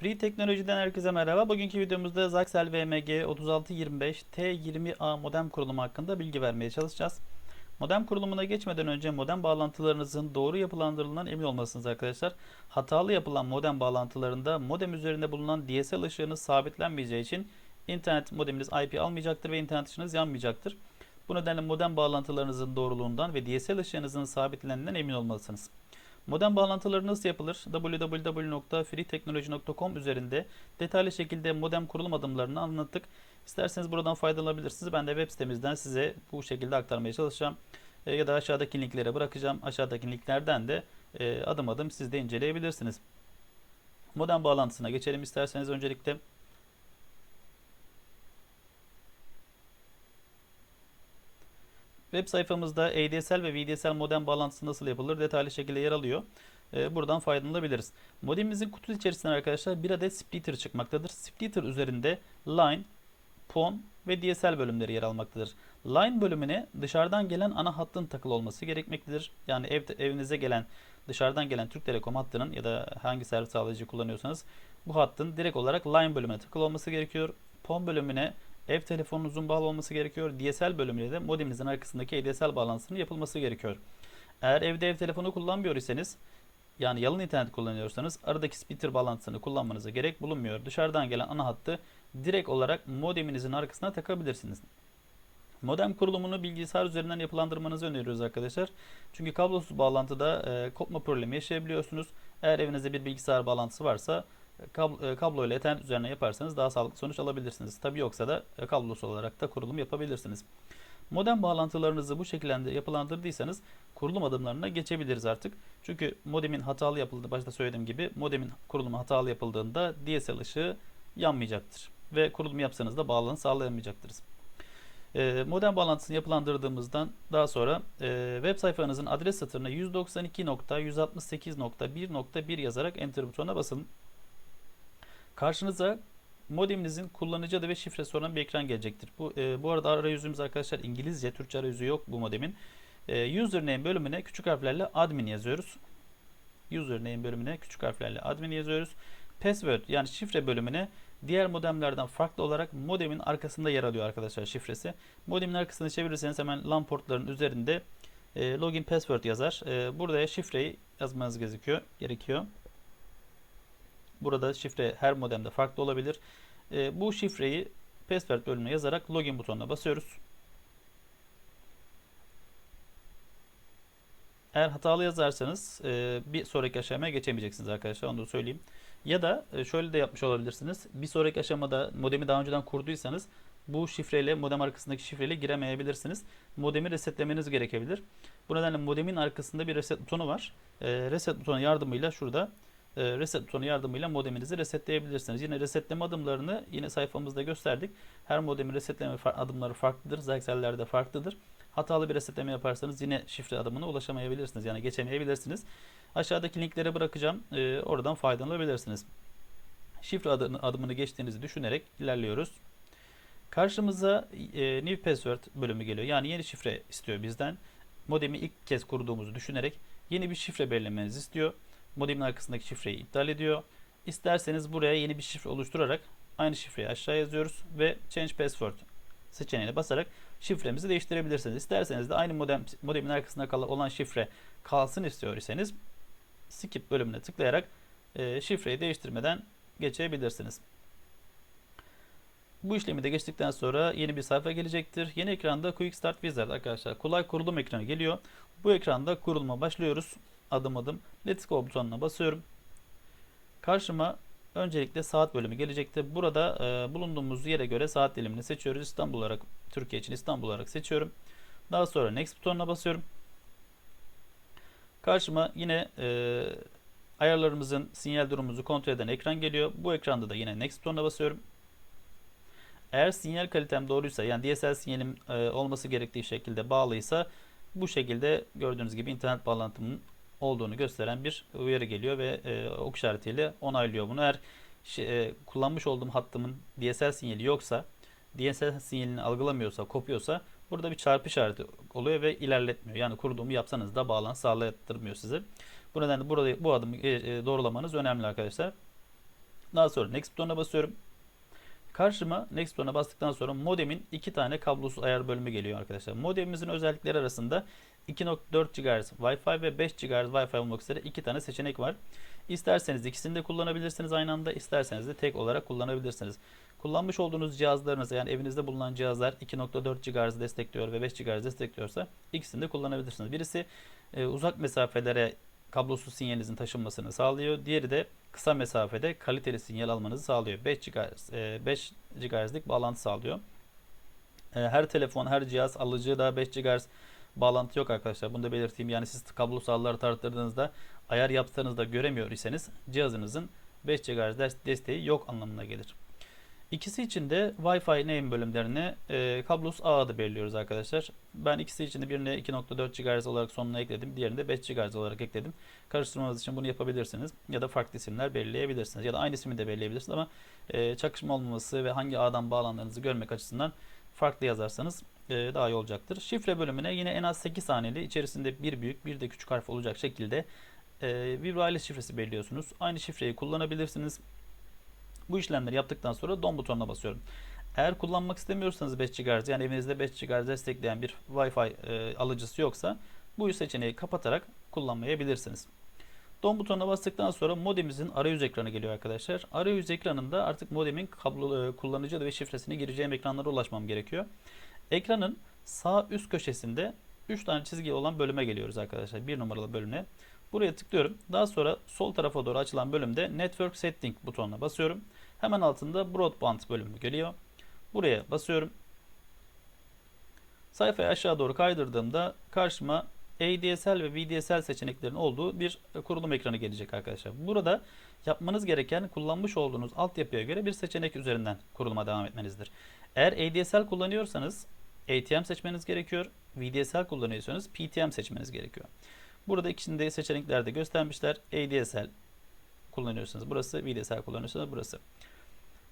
Free Teknoloji'den herkese merhaba. Bugünkü videomuzda Zaxel VMG 3625 T20A modem kurulumu hakkında bilgi vermeye çalışacağız. Modem kurulumuna geçmeden önce modem bağlantılarınızın doğru yapılandırıldığından emin olmalısınız arkadaşlar. Hatalı yapılan modem bağlantılarında modem üzerinde bulunan DSL ışığınız sabitlenmeyeceği için internet modeminiz IP almayacaktır ve internet ışığınız yanmayacaktır. Bu nedenle modem bağlantılarınızın doğruluğundan ve DSL ışığınızın sabitlendiğinden emin olmalısınız. Modem bağlantıları nasıl yapılır? www.freeteknoloji.com üzerinde detaylı şekilde modem kurulum adımlarını anlattık. İsterseniz buradan faydalanabilirsiniz. Ben de web sitemizden size bu şekilde aktarmaya çalışacağım. E, ya da aşağıdaki linklere bırakacağım. Aşağıdaki linklerden de e, adım adım siz de inceleyebilirsiniz. Modem bağlantısına geçelim isterseniz öncelikle. Web sayfamızda ADSL ve VDSL modem bağlantısı nasıl yapılır detaylı şekilde yer alıyor. Ee, buradan faydalanabiliriz. Modemimizin kutu içerisinden arkadaşlar bir adet splitter çıkmaktadır. Splitter üzerinde line, PON ve DSL bölümleri yer almaktadır. Line bölümüne dışarıdan gelen ana hattın takılı olması gerekmektedir. Yani ev, evinize gelen dışarıdan gelen Türk Telekom hattının ya da hangi servis sağlayıcı kullanıyorsanız bu hattın direkt olarak line bölümüne takılı olması gerekiyor. PON bölümüne ev telefonunuzun bağlı olması gerekiyor. DSL bölümüyle de modeminizin arkasındaki ADSL bağlantısının yapılması gerekiyor. Eğer evde ev telefonu kullanmıyor iseniz yani yalın internet kullanıyorsanız aradaki splitter bağlantısını kullanmanıza gerek bulunmuyor. Dışarıdan gelen ana hattı direkt olarak modeminizin arkasına takabilirsiniz. Modem kurulumunu bilgisayar üzerinden yapılandırmanızı öneriyoruz arkadaşlar. Çünkü kablosuz bağlantıda e, kopma problemi yaşayabiliyorsunuz. Eğer evinizde bir bilgisayar bağlantısı varsa kablo, e, kablo ile ethernet üzerine yaparsanız daha sağlıklı sonuç alabilirsiniz. Tabi yoksa da e, kablosuz olarak da kurulum yapabilirsiniz. Modem bağlantılarınızı bu şekilde yapılandırdıysanız kurulum adımlarına geçebiliriz artık. Çünkü modemin hatalı yapıldığı başta söylediğim gibi modemin kurulumu hatalı yapıldığında DSL ışığı yanmayacaktır. Ve kurulum yapsanız da bağlantı sağlayamayacaktırız. E, modem bağlantısını yapılandırdığımızdan daha sonra e, web sayfanızın adres satırına 192.168.1.1 yazarak enter butonuna basın. Karşınıza modeminizin kullanıcı adı ve şifresi olan bir ekran gelecektir. Bu, e, bu arada arayüzümüz arkadaşlar İngilizce, Türkçe arayüzü yok bu modemin. E, username bölümüne küçük harflerle admin yazıyoruz. Username bölümüne küçük harflerle admin yazıyoruz. Password yani şifre bölümüne diğer modemlerden farklı olarak modemin arkasında yer alıyor arkadaşlar şifresi. Modemin arkasını çevirirseniz hemen LAN portların üzerinde e, login password yazar. E, burada şifreyi yazmanız gerekiyor. gerekiyor. Burada şifre her modemde farklı olabilir. E, bu şifreyi password bölümüne yazarak login butonuna basıyoruz. Eğer hatalı yazarsanız e, bir sonraki aşamaya geçemeyeceksiniz arkadaşlar onu da söyleyeyim. Ya da e, şöyle de yapmış olabilirsiniz. Bir sonraki aşamada modemi daha önceden kurduysanız bu şifreyle modem arkasındaki şifreyle giremeyebilirsiniz. Modemi resetlemeniz gerekebilir. Bu nedenle modemin arkasında bir reset butonu var. E, reset butonu yardımıyla şurada reset butonu yardımıyla modeminizi resetleyebilirsiniz. Yine resetleme adımlarını yine sayfamızda gösterdik. Her modemin resetleme adımları farklıdır. Zaxel'lerde farklıdır. Hatalı bir resetleme yaparsanız yine şifre adımına ulaşamayabilirsiniz. Yani geçemeyebilirsiniz. Aşağıdaki linklere bırakacağım. E, oradan faydalanabilirsiniz. Şifre adımını geçtiğinizi düşünerek ilerliyoruz. Karşımıza e, new password bölümü geliyor. Yani yeni şifre istiyor bizden. Modemi ilk kez kurduğumuzu düşünerek yeni bir şifre belirlemenizi istiyor. Modemin arkasındaki şifreyi iptal ediyor. İsterseniz buraya yeni bir şifre oluşturarak aynı şifreyi aşağı yazıyoruz ve change password seçeneğine basarak şifremizi değiştirebilirsiniz. İsterseniz de aynı modem modemin arkasında olan şifre kalsın istiyor iseniz skip bölümüne tıklayarak e, şifreyi değiştirmeden geçebilirsiniz. Bu işlemi de geçtikten sonra yeni bir sayfa gelecektir. Yeni ekranda Quick Start Wizard arkadaşlar. Kolay kurulum ekranı geliyor. Bu ekranda kuruluma başlıyoruz. Adım adım. Let's Go butonuna basıyorum. Karşıma öncelikle saat bölümü gelecektir. Burada e, bulunduğumuz yere göre saat dilimini seçiyoruz. İstanbul olarak, Türkiye için İstanbul olarak seçiyorum. Daha sonra Next butonuna basıyorum. Karşıma yine e, ayarlarımızın sinyal durumumuzu kontrol eden ekran geliyor. Bu ekranda da yine Next butonuna basıyorum. Eğer sinyal kalitem doğruysa yani DSL sinyalim e, olması gerektiği şekilde bağlıysa bu şekilde gördüğünüz gibi internet bağlantımın olduğunu gösteren bir uyarı geliyor ve e, ok işaretiyle onaylıyor bunu. Eğer şey, e, kullanmış olduğum hattımın DSL sinyali yoksa, DSL sinyalini algılamıyorsa, kopuyorsa burada bir çarpı işareti oluyor ve ilerletmiyor. Yani kurduğumu yapsanız da bağlantı sağlattırmıyor size. Bu nedenle burada bu adımı e, e, doğrulamanız önemli arkadaşlar. Daha sonra next butonuna basıyorum. Karşıma next butonuna bastıktan sonra modemin iki tane kablosuz ayar bölümü geliyor arkadaşlar. Modemimizin özellikleri arasında 2.4 GHz Wi-Fi ve 5 GHz Wi-Fi olmak üzere iki tane seçenek var. İsterseniz ikisini de kullanabilirsiniz aynı anda, isterseniz de tek olarak kullanabilirsiniz. Kullanmış olduğunuz cihazlarınız yani evinizde bulunan cihazlar 2.4 GHz destekliyor ve 5 GHz destekliyorsa ikisini de kullanabilirsiniz. Birisi e, uzak mesafelere kablosuz sinyalinizin taşınmasını sağlıyor. Diğeri de kısa mesafede kaliteli sinyal almanızı sağlıyor. 5 GHz, e, 5 GHz'lik bağlantı sağlıyor. E, her telefon, her cihaz alıcı da 5 GHz bağlantı yok arkadaşlar. Bunu da belirteyim. Yani siz kablosalları tarttırdığınızda ayar yaptığınızda göremiyor iseniz cihazınızın 5 GHz desteği yok anlamına gelir. İkisi için de Wi-Fi name bölümlerine e, kablosuz ağ adı belirliyoruz arkadaşlar. Ben ikisi için de birine 2.4 GHz olarak sonuna ekledim. Diğerini de 5 GHz olarak ekledim. Karıştırmanız için bunu yapabilirsiniz. Ya da farklı isimler belirleyebilirsiniz. Ya da aynı ismi de belirleyebilirsiniz ama e, çakışma olmaması ve hangi ağdan bağlandığınızı görmek açısından farklı yazarsanız e, daha iyi olacaktır. Şifre bölümüne yine en az 8 haneli içerisinde bir büyük bir de küçük harf olacak şekilde e, bir wireless şifresi belirliyorsunuz. Aynı şifreyi kullanabilirsiniz. Bu işlemleri yaptıktan sonra don butonuna basıyorum. Eğer kullanmak istemiyorsanız 5 GHz yani evinizde 5 GHz destekleyen bir Wi-Fi e, alıcısı yoksa bu seçeneği kapatarak kullanmayabilirsiniz. Don butonuna bastıktan sonra modemimizin arayüz ekranı geliyor arkadaşlar. Arayüz ekranında artık modemin kablo e, kullanıcı ve şifresini gireceğim ekranlara ulaşmam gerekiyor. Ekranın sağ üst köşesinde 3 tane çizgi olan bölüme geliyoruz arkadaşlar. 1 numaralı bölüme. Buraya tıklıyorum. Daha sonra sol tarafa doğru açılan bölümde Network Setting butonuna basıyorum. Hemen altında Broadband bölümü geliyor. Buraya basıyorum. Sayfayı aşağı doğru kaydırdığımda karşıma ADSL ve VDSL seçeneklerinin olduğu bir kurulum ekranı gelecek arkadaşlar. Burada yapmanız gereken kullanmış olduğunuz altyapıya göre bir seçenek üzerinden kuruluma devam etmenizdir. Eğer ADSL kullanıyorsanız ATM seçmeniz gerekiyor. VDSL kullanıyorsanız PTM seçmeniz gerekiyor. Burada ikisinde seçeneklerde göstermişler. ADSL kullanıyorsanız burası, VDSL kullanıyorsanız burası.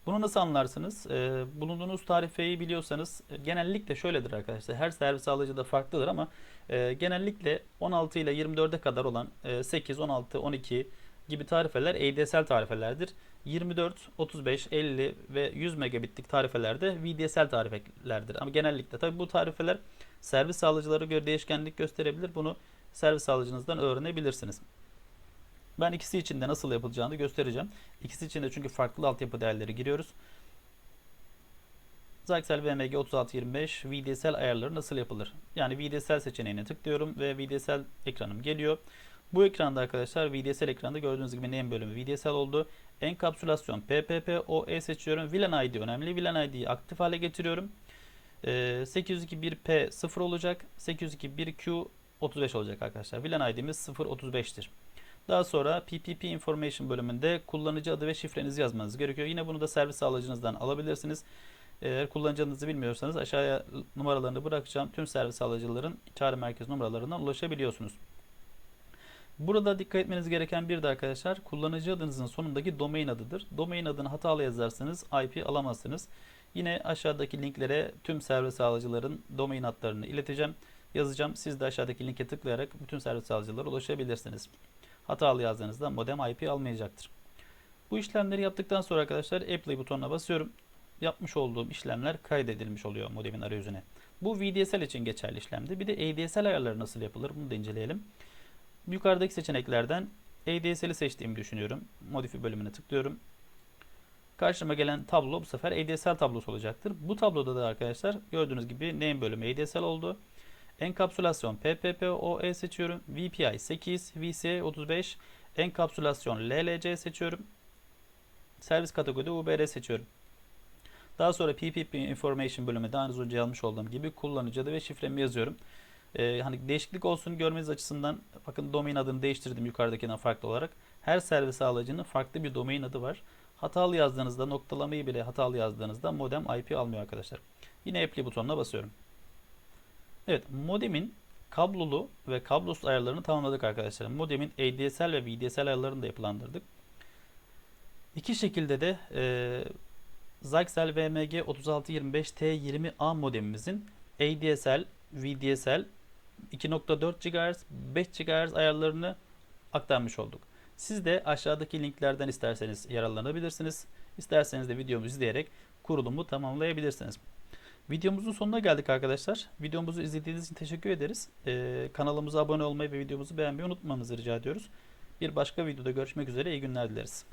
Bunu nasıl anlarsınız? Ee, bulunduğunuz tarifeyi biliyorsanız e, genellikle şöyledir arkadaşlar. Her servis alıcı da farklıdır ama e, genellikle 16 ile 24'e kadar olan e, 8, 16, 12 gibi tarifeler ADSL tarifelerdir. 24, 35, 50 ve 100 megabitlik tarifelerde VDSL tarifelerdir. Ama genellikle tabi bu tarifeler servis sağlayıcılara göre değişkenlik gösterebilir. Bunu servis sağlayıcınızdan öğrenebilirsiniz. Ben ikisi için de nasıl yapılacağını göstereceğim. İkisi için de çünkü farklı altyapı değerleri giriyoruz. Zyxel VMG 3625 VDSL ayarları nasıl yapılır? Yani VDSL seçeneğine tıklıyorum ve VDSL ekranım geliyor. Bu ekranda arkadaşlar VDSL ekranda gördüğünüz gibi name bölümü VDSL oldu. Enkapsülasyon PPP-OE seçiyorum. VLAN ID önemli. VLAN ID'yi aktif hale getiriyorum. Ee, 802.1P 0 olacak. 802.1Q 35 olacak arkadaşlar. VLAN ID'miz 035'tir. Daha sonra PPP Information bölümünde kullanıcı adı ve şifrenizi yazmanız gerekiyor. Yine bunu da servis sağlayıcınızdan alabilirsiniz. Eğer kullanıcı bilmiyorsanız aşağıya numaralarını bırakacağım. Tüm servis sağlayıcıların çağrı merkez numaralarından ulaşabiliyorsunuz. Burada dikkat etmeniz gereken bir de arkadaşlar kullanıcı adınızın sonundaki domain adıdır. Domain adını hatalı yazarsanız IP alamazsınız. Yine aşağıdaki linklere tüm servis sağlayıcıların domain adlarını ileteceğim. Yazacağım. Siz de aşağıdaki linke tıklayarak bütün servis sağlayıcılara ulaşabilirsiniz. Hatalı yazdığınızda modem IP almayacaktır. Bu işlemleri yaptıktan sonra arkadaşlar Apply butonuna basıyorum. Yapmış olduğum işlemler kaydedilmiş oluyor modemin arayüzüne. Bu VDSL için geçerli işlemdi. Bir de ADSL ayarları nasıl yapılır bunu da inceleyelim. Yukarıdaki seçeneklerden ADSL'i seçtiğimi düşünüyorum. Modifi bölümüne tıklıyorum. Karşıma gelen tablo bu sefer ADSL tablosu olacaktır. Bu tabloda da arkadaşlar gördüğünüz gibi name bölümü ADSL oldu. Enkapsülasyon PPP-OE seçiyorum. VPI 8, VCA 35, enkapsülasyon LLC seçiyorum. Servis kategoride UBR seçiyorum. Daha sonra PPP Information bölümü daha önce yazmış olduğum gibi kullanıcı adı ve şifremi yazıyorum. Ee, hani değişiklik olsun görmeniz açısından bakın domain adını değiştirdim yukarıdakinden farklı olarak. Her servis sağlayıcının farklı bir domain adı var. Hatalı yazdığınızda noktalamayı bile hatalı yazdığınızda modem IP almıyor arkadaşlar. Yine apply butonuna basıyorum. Evet modemin kablolu ve kablosuz ayarlarını tamamladık arkadaşlar. Modemin ADSL ve VDSL ayarlarını da yapılandırdık. İki şekilde de e, Zyxel VMG 3625T20A modemimizin ADSL, VDSL 2.4 GHz, 5 GHz ayarlarını aktarmış olduk. Siz de aşağıdaki linklerden isterseniz yararlanabilirsiniz. İsterseniz de videomu izleyerek kurulumu tamamlayabilirsiniz. Videomuzun sonuna geldik arkadaşlar. Videomuzu izlediğiniz için teşekkür ederiz. Ee, kanalımıza abone olmayı ve videomuzu beğenmeyi unutmamanızı rica ediyoruz. Bir başka videoda görüşmek üzere. İyi günler dileriz.